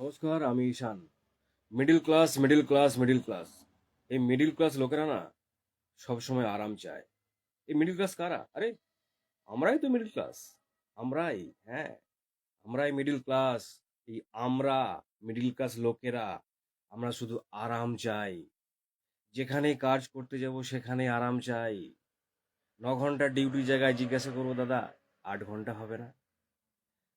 নমস্কার, আমি Ishan. Middle class middle class middle class. এই মিডিল ক্লাস লোকেরা না সবসময় আরাম চায়। এই মিডিল ক্লাস কারা? আরে, আমরাই তো মিডিল ক্লাস। আমরাই হ্যাঁ। আমরাই মিডিল ক্লাস। এই আমরা, মিডিল ক্লাস লোকেরা, আমরা শুধু আরাম চাই। যেখানে কাজ করতে যাব সেখানে আরাম চাই। ন ঘণ্টা ডিউটি জায়গায় জিজ্ঞাসা করব, দাদা, আট ঘণ্টা হবে না?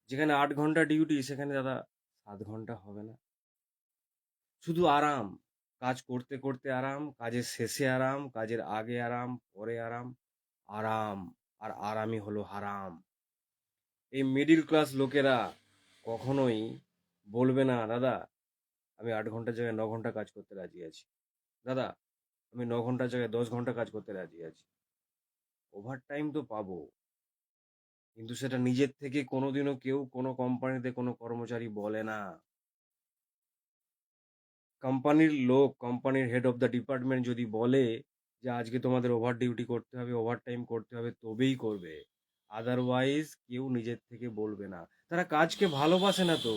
যেখানে আট ঘণ্টা ডিউটি, সেখানে দাদা সাত ঘণ্টা হবে না। শুধু আরাম, কাজ করতে করতে আরাম, কাজের শেষে আরাম, কাজের আগে আরাম, পরে আরাম আরাম, আর আরামই হলো হারাম। এই মিডিল ক্লাস লোকেরা কখনোই বলবে না, দাদা, আমি আট ঘণ্টার জায়গায় ন ঘণ্টা কাজ করতে রাজি আছি। দাদা, আমি ন ঘণ্টার জায়গায় দশ ঘণ্টা কাজ করতে রাজি আছি। ওভার টাইম তো পাবো। কিন্তু সেটা নিজের থেকে কোনোদিনও কেউ কোনো কোম্পানিতে কোনো কর্মচারী বলে না। কোম্পানির লোক, কোম্পানির হেড অফ দ্য ডিপার্টমেন্ট যদি বলে যে, আজকে তোমাদের ওভার ডিউটি করতে হবে ওভার টাইম করতে হবে, তবেই করবে। আদারওয়াইজ কেউ নিজের থেকে বলবে না। তারা কাজকে ভালোবাসে না তো।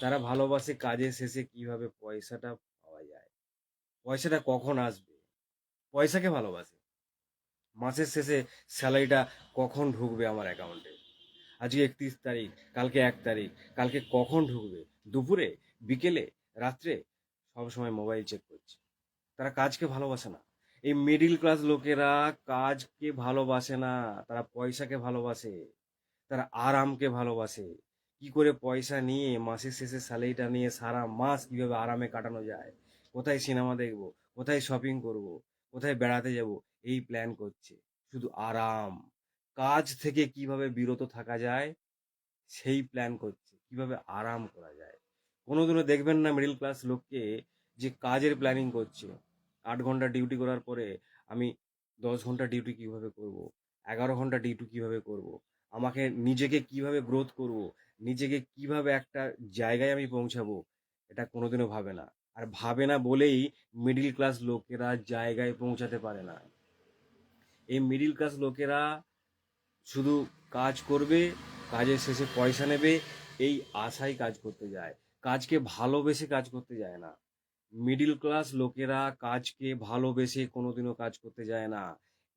তারা ভালোবাসে কাজের শেষে কীভাবে পয়সাটা পাওয়া যায়। পয়সাটা কখন আসবে? পয়সাকে ভালোবাসে। মাসের শেষে স্যালারিটা কখন ঢুকবে আমার অ্যাকাউন্টে? আজকে একত্রিশ তারিখ, কালকে এক তারিখ, কালকে কখন ঢুকবে? দুপুরে, বিকেলে, রাত্রে? সব সময় মোবাইল চেক করছে। তারা কাজকে ভালোবাসে না। এই মিডিল ক্লাস লোকেরা কাজকে ভালোবাসে না। তারা পয়সাকে ভালোবাসে। তারা আরামকে ভালোবাসে। কি করে পয়সা নিয়ে মাসের শেষে স্যালারিটা নিয়ে সারা মাস কীভাবে আরামে কাটানো যায়? কোথায় সিনেমা দেখব? কোথায় শপিং করব? কোথায় বেড়াতে যাব, এই প্ল্যান করছে। শুধু আরাম। কাজ থেকে কীভাবে বিরত থাকা যায়, সেই প্ল্যান করছে। কীভাবে আরাম করা যায়। কোনোদিনও দেখবেন না মিডল ক্লাস লোককে যে কাজের প্ল্যানিং করছে। আট ঘণ্টা ডিউটি করার পরে আমি দশ ঘণ্টা ডিউটি কীভাবে করব? এগারো ঘণ্টা ডিউটি কীভাবে করব? আমাকে নিজেকে কীভাবে গ্রোথ করব? নিজেকে কীভাবে একটা জায়গায় আমি পৌঁছাবো? এটা কোনোদিনও ভাবে না। আর ভাবে না বলেই মিডিল ক্লাস লোকেরা জায়গায় পৌঁছাতে পারে না। এই মিডিল ক্লাস লোকেরা শুধু কাজ করবে, কাজের শেষে পয়সা নেবে, এই আশায় কাজ করতে যায়। কাজকে ভালোবেসে কাজ করতে যায় না। মিডিল ক্লাস লোকেরা কাজকে ভালোবেসে কোনোদিনও কাজ করতে যায় না।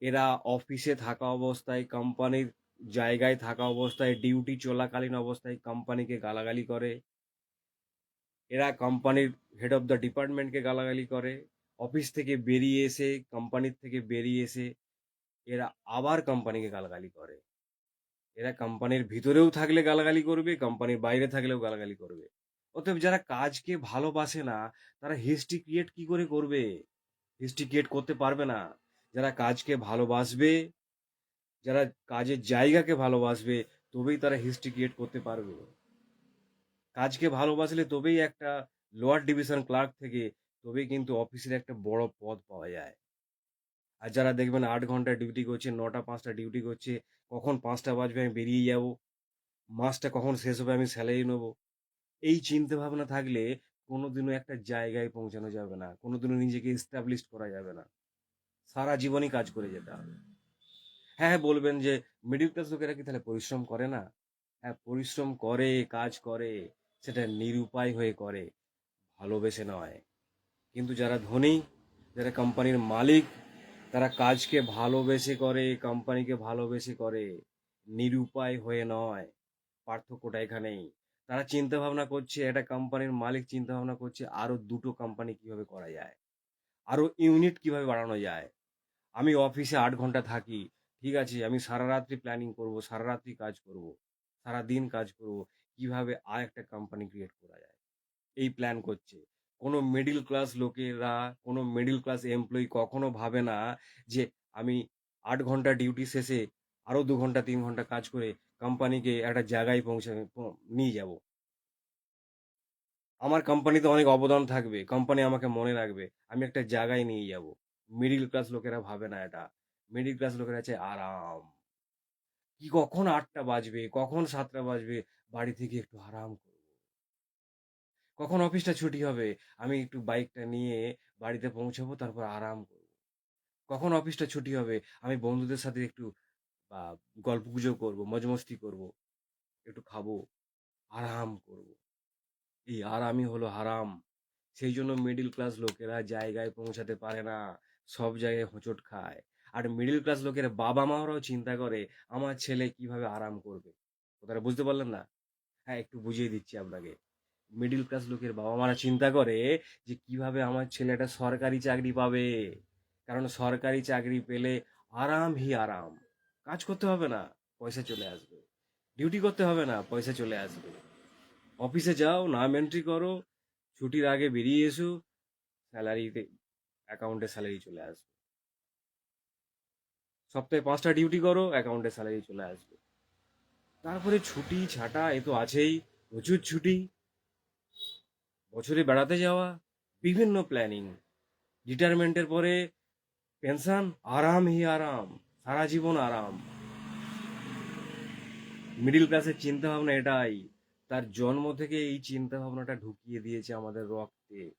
এরা অফিসে থাকা অবস্থায় কোম্পানির জায়গায় থাকা অবস্থায় ডিউটি চলাকালীন অবস্থায় কোম্পানিকে গালাগালি করে। এরা কোম্পানির হেড অফ দ্য ডিপার্টমেন্টকে গালাগালি করে অফিস থেকে বেরিয়ে এসে কোম্পানির থেকে বেরিয়ে এসে এরা আবার কোম্পানিকে গালাগালি করে। এরা কোম্পানির ভিতরেও থাকলে গালাগালি করবে কোম্পানির বাইরে থাকলেও গালাগালি করবে। অতএব যারা কাজকে ভালোবাসে না, তারা হিস্ট্রি ক্রিয়েট কি করে করবে? হিস্ট্রি ক্রিয়েট করতে পারবে না। যারা কাজকে ভালোবাসবে, যারা কাজের জায়গাকে ভালোবাসবে, তবেই তারা হিস্ট্রি ক্রিয়েট করতে পারবে। কাজকে ভালোবাসলে তবেই একটা লোয়ার ডিভিশন ক্লার্ক থেকে তবেই কিন্তু অফিসের একটা বড় পদ পাওয়া যায়। আর যারা দেখবেন আট ঘণ্টা ডিউটি করছে, নটা, পাঁচটা ডিউটি করছে, কখন পাঁচটা বাজবে আমি বেরিয়ে যাব, মাসটা কখন শেষ হবে আমি স্যালারি নেব। এই চিন্তা ভাবনা থাকলে কোনোদিনও একটা জায়গায় পৌঁছানো যাবে না, কোনোদিনও নিজেকে এস্টাবলিশ করা যাবে না। সারা জীবনই কাজ করে যেতে হবে। হ্যাঁ হ্যাঁ বলবেন যে মিডিল ক্লাস লোকেরা কি তাহলে পরিশ্রম করে না? হ্যাঁ পরিশ্রম করে, কাজ করে। সেটা নিরুপায় হয়ে করে, ভালোবেসে নয়। কিন্তু যারা ধনী, যারা কোম্পানির মালিক, তারা কাজকে ভালোবেসে করে, কোম্পানিকে ভালোবেসে করে, নিরুপায় হয়ে নয়। পার্থক্যটা এখানেই। তারা চিন্তা ভাবনা করছে, একটা কোম্পানির মালিক চিন্তা ভাবনা করছে, আরও দুটো কোম্পানি কীভাবে করা যায়? আরও ইউনিট কীভাবে বাড়ানো যায়? আমি অফিসে আট ঘণ্টা থাকি, ঠিক আছে, আমি সারা রাত্রি প্ল্যানিং করব, সারা রাত্রি কাজ করব, সারা দিন কাজ করব। কীভাবে আর একটা কোম্পানি ক্রিয়েট করা যায়। এই প্ল্যান করছে। কোনো মিডিল ক্লাস লোকেরা, কোনো মিডিল ক্লাস এমপ্লয়ি কখনো ভাবে না যে, আমি আট ঘণ্টা ডিউটি শেষে আরও দু ঘণ্টা, তিন ঘণ্টা কাজ করে কোম্পানিকে একটা জায়গায় পৌঁছে নিয়ে যাব। আমার কোম্পানিতে অনেক অবদান থাকবে। কোম্পানি আমাকে মনে রাখবে, আমি একটা জায়গায় নিয়ে যাব। মিডিল ক্লাস লোকেরা ভাবে না এটা। মিডিল ক্লাস লোকেরা চায় আরাম। কি কখন আটটা বাজবে, কখন সাতটা বাজবে বাড়ি থেকে একটু আরাম করব। কখন অফিসটা ছুটি হবে, আমি একটু বাইকটা নিয়ে বাড়িতে পৌঁছাবো, তারপর আরাম করব। কখন অফিসটা ছুটি হবে, আমি বন্ধুদের সাথে একটু গল্প গুজব করব মজমস্তি করব, একটু খাব, আরাম করব। এই আরামই হলো হারাম। সেই জন্য মিডিল ক্লাস লোকেরা জায়গায় পৌঁছাতে পারে না, সব জায়গায় হোঁচট খায়। আর মিডিল ক্লাস লোকের বাবা মারাও চিন্তা করে, আমার ছেলে কীভাবে আরাম করবে? কথাটা বুঝতে পারলেন না? হ্যাঁ একটু বুঝিয়ে দিচ্ছি আপনাকে। মিডিল ক্লাস লোকের বাবা মারা চিন্তা করে যে কীভাবে আমার ছেলেটা সরকারি চাকরি পাবে। কারণ সরকারি চাকরি পেলে আরাম হি আরাম। কাজ করতে হবে না, পয়সা চলে আসবে। ডিউটি করতে হবে না, পয়সা চলে আসবে। অফিসে যাও, নাম এন্ট্রি করো, ছুটির আগে বেরিয়ে এসো স্যালারিতে অ্যাকাউন্টে স্যালারি চলে আসবে। সপ্তাহে পাঁচটা ডিউটি করো অ্যাকাউন্টে স্যালারি চলে আসবে। তারপরে ছুটি, ছাটা, এ তো আছেই। প্রচুর ছুটি। বছরে বেড়াতে যাওয়া, বিভিন্ন প্ল্যানিং রিটায়ারমেন্টের পরে পেনশন আরাম হি আরাম। সারা জীবন আরাম। মিডিল ক্লাসের চিন্তা ভাবনা এটাই। তার জন্ম থেকে এই চিন্তা ভাবনাটা ঢুকিয়ে দিয়েছে আমাদের রক্তে।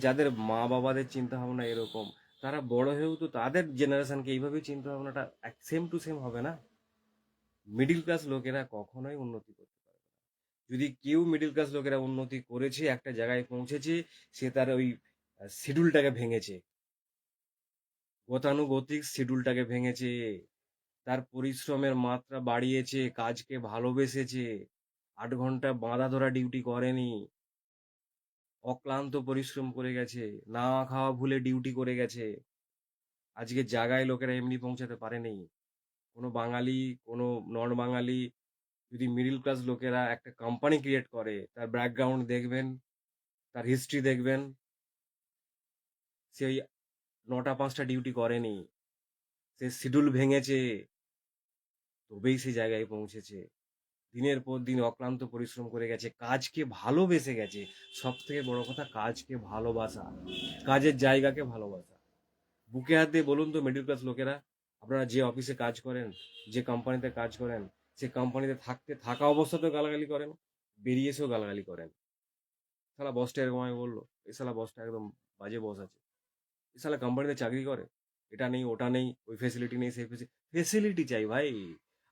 যাদের মা বাবাদের চিন্তা ভাবনা এরকম, তারা বড় হয়েও তো তাদের জেনারেশনকে এইভাবে চিন্তা ভাবনাটা সেম টু সেম হবে না? মিডিল ক্লাস লোকেরা কখনোই উন্নতি করতে পারবে না। যদি কেউ মিডিল ক্লাস লোকেরা উন্নতি করেছে, একটা জায়গায় পৌঁছেছে, সে তার ওই শিডিউলটাকে ভেঙেছে। গতানুগতিক শিডিউলটাকে ভেঙেছে, তার পরিশ্রমের মাত্রা বাড়িয়েছে, কাজকে ভালোবেসেছে, আট ঘণ্টা বাঁধা ধরা ডিউটি করেনি, অক্লান্ত পরিশ্রম করে গেছে, না খাওয়া ভুলে ডিউটি করে গেছে, আজকে জায়গায় লোকেরা এমনি পৌঁছাতে পারেনি। কোনো বাঙালি, কোনো নন বাঙালি যদি মিডিল ক্লাস লোকেরা একটা কোম্পানি ক্রিয়েট করে, তার ব্যাকগ্রাউন্ড দেখবেন, তার হিস্ট্রি দেখবেন সে ওই নটা, পাঁচটা ডিউটি করেনি, সে শিডিউল ভেঙেছে, তবেই সে জায়গায় পৌঁছেছে। দিনের পর দিন অক্লান্ত পরিশ্রম করে গেছে, কাজকে ভালোবেসে গেছে। সব থেকে বড় কথা, কাজকে ভালোবাসা, কাজের জায়গাকে ভালোবাসা। বুকে হাত দিয়ে বলুন তো মিডিল ক্লাস লোকেরা আপনারা যে অফিসে কাজ করেন, যে কোম্পানিতে কাজ করেন, সে কোম্পানিতে থাকতে, থাকা অবস্থাতেও গালাগালি করেন বেরিয়ে এসেও গালাগালি করেন। শালা বসটা এরকম আমি বলল এই শালা বসটা একদম বাজে বস আছে। এই শালা কোম্পানিতে চাকরি করে, এটা নেই, ওটা নেই, ওই ফেসিলিটি নেই, সেই ফেসিলিটি চাই ভাই।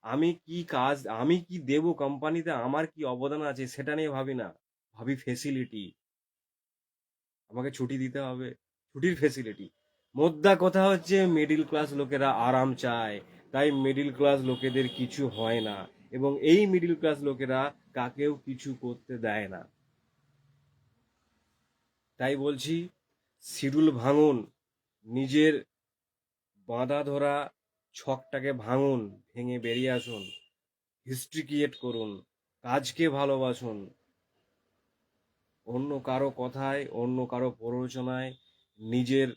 আমি কি কাজ, আমি কি দেব কোম্পানিতে আমার কি অবদান আছে সেটা নিয়ে ভাবি না। ভাবি ফেসিলিটি আমাকে ছুটি দিতে হবে, ছুটির ফেসিলিটি মোদ্দা কথা হচ্ছে মিডিল ক্লাস লোকেরা আরাম চায়, তাই মিডিল ক্লাস লোকেদের কিছু হয় না এবং এই মিডিল ক্লাস লোকেরা কাকেও কিছু করতে দেয় না। তাই বলছি, শিডিউল ভাঙুন, নিজের বাঁধা ধরা ছকটাকে ভাঙুন, ভেঙে বেরিয়ে আসুন হিস্ট্রি ক্রিয়েট করুন, কাজকে ভালোবাসুন। অন্য কারও কথায়, অন্য কারও প্ররোচনায় নিজের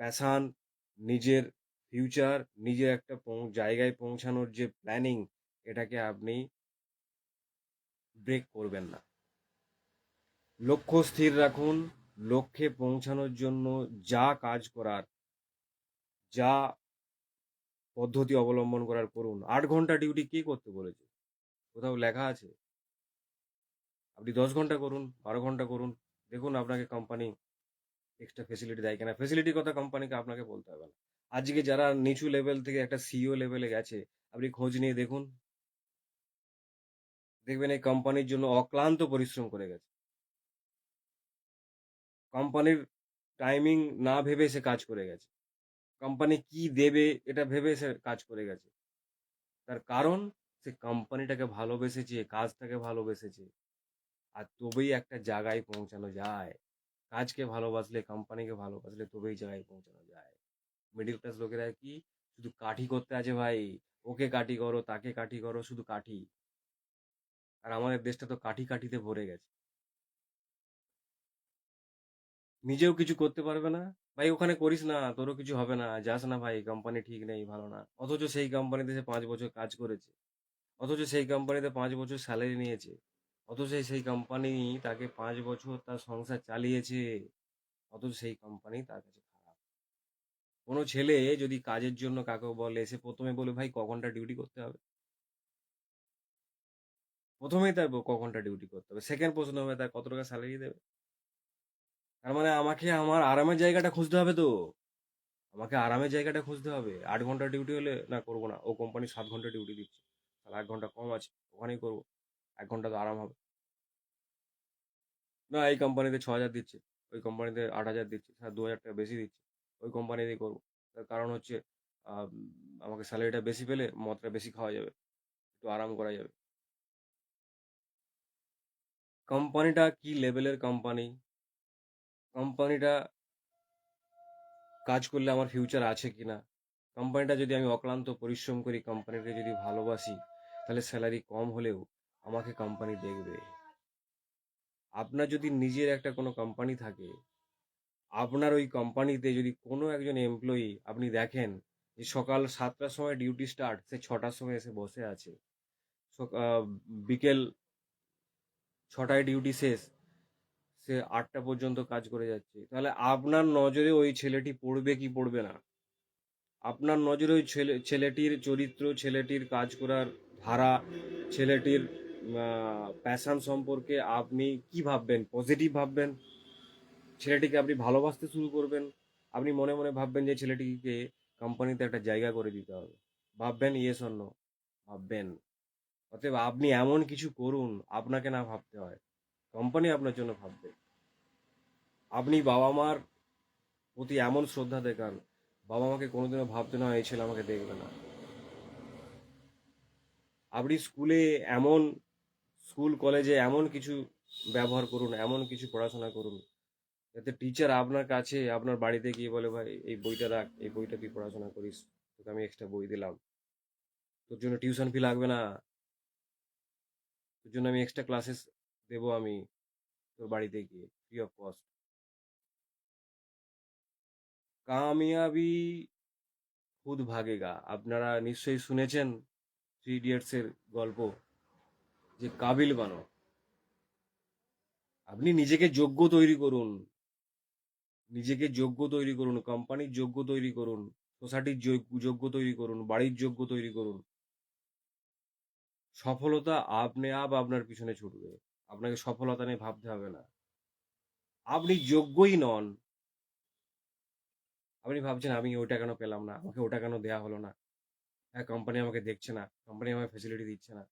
প্যাশান, নিজের ফিউচার, নিজের একটা জায়গায় পৌঁছানোর যে প্ল্যানিং, এটাকে আপনি ব্রেক করবেন না। লক্ষ্য স্থির রাখুন, লক্ষ্যে পৌঁছানোর জন্য যা কাজ করার, যা পদ্ধতি অবলম্বন করার করুন। আট ঘণ্টা ডিউটি কে করতে বলেছে? কোথাও লেখা আছে? আপনি দশ ঘণ্টা করুন, বারো ঘণ্টা করুন, দেখুন আপনাকে কোম্পানি এক্সট্রা ফেসিলিটি দেয় কিনা। ফেসিলিটির কথা কোম্পানিকে আপনাকে বলতে হবে। না আজকে যারা নিচু লেভেল থেকে একটা সিও লেভেলে গেছে, আপনি খোঁজ নিয়ে দেখুন। দেখবেন এই কোম্পানির জন্য অক্লান্ত পরিশ্রম করে গেছে। কোম্পানির টাইমিং না ভেবে সে কাজ করে গেছে। কোম্পানি কি দেবে এটা ভেবে সে কাজ করে গেছে। তার কারণ, সে কোম্পানিটাকে ভালোবেসেছে, কাজটাকে ভালোবেসেছে। আর তবেই একটা জায়গায় পৌঁছানো যায়। কাজকে ভালোবাসলে কোম্পানিকে ভালোবাসলে তবেই জায়গায় পৌঁছানো যায়। মিডিল ক্লাস লোকেরা কি, শুধু কাঠি করতে আছে ভাই, ওকে কাঠি করো, তাকে কাঠি করো, শুধু কাঠি। আর আমাদের দেশটা তো কাঠি কাঠিতে ভরে গেছে। নিজেও কিছু করতে পারবে না। ভাই, ওখানে করিস না, তোরও কিছু হবে না, যাস না ভাই কোম্পানি ঠিক নেই, ভালো না। অথচ সেই কোম্পানিতে সে পাঁচ বছর কাজ করেছে। অথচ সেই কোম্পানিতে পাঁচ বছর স্যালারি নিয়েছে। অথচ সেই কোম্পানি তাকে পাঁচ বছর তার সংসার চালিয়েছে, অথচ সেই কোম্পানি তার কাছে খারাপ। কোনো ছেলে যদি কাজের জন্য কাকে বলে, সে প্রথমে বলে, ভাই ক ঘণ্টা ডিউটি করতে হবে? প্রথমেই তার ক ঘণ্টা ডিউটি করতে হবে। সেকেন্ড প্রশ্ন হবে, তার কত টাকা স্যালারি দেবে? তার মানে আমাকে আমার আরামের জায়গাটা খুঁজতে হবে তো। আমাকে আরামের জায়গাটা খুঁজতে হবে। আট ঘণ্টা ডিউটি হলে, না, করব না। ও কোম্পানি সাত ঘণ্টা ডিউটি দিচ্ছে। তাহলে আট ঘণ্টা কম আছে, ওখানেই করব। এক ঘণ্টা তো আরাম হবে। না, এই কোম্পানিতে ছ হাজার দিচ্ছে, ওই কোম্পানিতে আট হাজার দিচ্ছে দু হাজার টাকা বেশি দিচ্ছে, ওই কোম্পানিতেই করব। তার কারণ হচ্ছে আমাকে স্যালারিটা বেশি পেলে মদটা বেশি খাওয়া যাবে, একটু আরাম করা যাবে। কোম্পানিটা কি লেভেলের কোম্পানি কোম্পানিটা কাজ করলে আমার ফিউচার আছে কিনা কোম্পানিটা যদি আমি অক্লান্ত পরিশ্রম করি কোম্পানিকে যদি ভালোবাসি, তাহলে স্যালারি কম হলেও আমাকে কোম্পানি দেখবে। আপনার যদি নিজের একটা কোনো কোম্পানি থাকে, আপনার ওই কোম্পানিতে যদি কোনো একজন এমপ্লয়ি আপনি দেখেন যে সকাল সাতটার সময় ডিউটি স্টার্ট সে ছটার সময় এসে বসে আছে বিকেল ছটায় ডিউটি শেষ, সে আটটা পর্যন্ত কাজ করে যাচ্ছে, তাহলে আপনার নজরে ওই ছেলেটি পড়বে কি পড়বে না? আপনার নজরে ওই ছেলে, ছেলেটির চরিত্র, ছেলেটির কাজ করার ধারা, ছেলেটির প্যাশন সম্পর্কে আপনি কি ভাববেন? পজিটিভ ভাববেন? ছেলেটিকে আপনি ভালোবাসতে শুরু করবেন। আপনি মনে মনে ভাববেন যে ছেলেটিকে কোম্পানিতে একটা জায়গা করে দিতে হবে। ভাববেন ইয়ে অন্য ভাববেন। অতএব আপনি এমন কিছু করুন, আপনাকে না ভাবতে হয়। কোম্পানি আপনার জন্য ভাববে। আপনি বাবা মার প্রতি এমন শ্রদ্ধা দেখান, বাবা মাকে কোনোদিনও ভাবতে না এই ছেলে আমাকে দেখবে না। আপনি স্কুলে এমন স্কুল, কলেজে এমন কিছু ব্যবহার করুন, এমন কিছু পড়াশোনা করুন, যাতে টিচার আপনার কাছে, আপনার বাড়িতে গিয়ে বলে, ভাই, এই বইটা রাখ, এই বইটা তুই পড়াশোনা করিস, তোকে আমি এক্সট্রা বই দিলাম। তোর জন্য টিউশন ফি লাগবে না। তোর জন্য আমি এক্সট্রা ক্লাসেস দেবো আমি তোর বাড়িতে গিয়ে ফ্রি অফ কস্ট কামিয়াবি খুদ ভাগেগা। আপনারা নিশ্চয়ই শুনেছেন থ্রি ইডিয়টসের গল্প। যে কাবিল বানো। আপনি নিজেকে যোগ্য তৈরি করুন। নিজেকে যোগ্য তৈরি করুন, কোম্পানির যোগ্য তৈরি করুন, সোসাইটির যোগ্য তৈরি করুন, বাড়ির যোগ্য তৈরি করুন। সফলতা আপনি আপ আপনার পিছনে ছুটবে। আপনাকে সফলতা নিয়ে ভাবতে হবে না। আপনি যোগ্যই নন। আপনি ভাবছেন, আমি ওইটা কেন পেলাম না? আমাকে ওটা কেন দেয়া হলো না? হ্যাঁ কোম্পানি আমাকে দেখছে না। কোম্পানি আমাকে ফেসিলিটি দিচ্ছে না।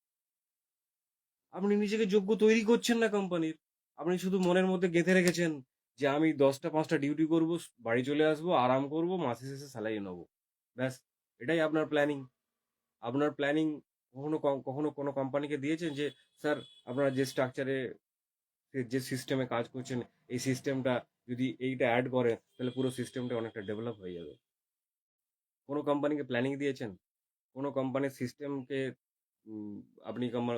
আপনি নিজেকে যোগ্য তৈরি করছেন না কোম্পানির। আপনি শুধু মনের মধ্যে গেঁথে রেখেছেন যে, আমি দশটা, পাঁচটা ডিউটি করব, বাড়ি চলে আসব, আরাম করব, মাসে শেষে স্যালারি নেব। ব্যাস, এটাই আপনার প্ল্যানিং। আপনার প্ল্যানিং কখনো কখনো কোনো কোম্পানিকে দিয়েছেন যে, স্যার, আপনারা যে স্ট্রাকচারে, যে সিস্টেমে কাজ করছেন, এই সিস্টেমটা যদি এইটা অ্যাড করে তাহলে পুরো সিস্টেমটা অনেকটা ডেভেলপ হয়ে যাবে। কোনো কোম্পানিকে প্ল্যানিং দিয়েছেন? কোনো কোম্পানির সিস্টেমকে আপনি আমার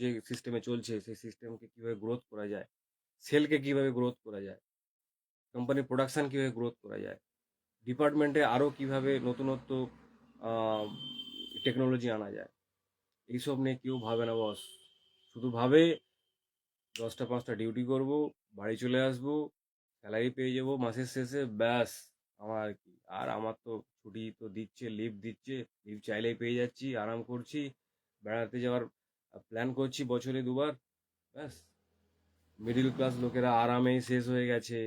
যে সিস্টেমে চলছে, সেই সিস্টেমকে কীভাবে গ্রোথ করা যায়? সেলকে কীভাবে গ্রোথ করা যায়? কোম্পানির প্রোডাকশন কীভাবে গ্রোথ করা যায়? ডিপার্টমেন্টে আরও কীভাবে নতুনত্ব টেকনোলজি আনা যায়? এইসব নিয়ে কেউ ভাবে না বস শুধু ভাবে, দশটা পাঁচটা ডিউটি করব, বাড়ি চলে আসব স্যালারি পেয়ে যাব মাসের শেষে, ব্যাস। আমার আর কি? আর আমার তো ছুটি তো দিচ্ছে লিভ দিচ্ছে লিভ চাইলেই পেয়ে যাচ্ছি, আরাম করছি। বেড়াতে যাওয়ার প্ল্যান করছি বছরে দুবার। ব্যাস মিডিল ক্লাস লোকেরা আরামেই শেষ হয়ে গেছে।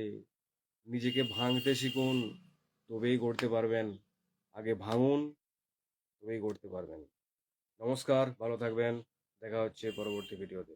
নিজেকে ভাঙতে শিখুন, তবেই গড়তে পারবেন। আগে ভাঙুন, তবেই গড়তে পারবেন। নমস্কার, ভালো থাকবেন। দেখা হচ্ছে পরবর্তী ভিডিওতে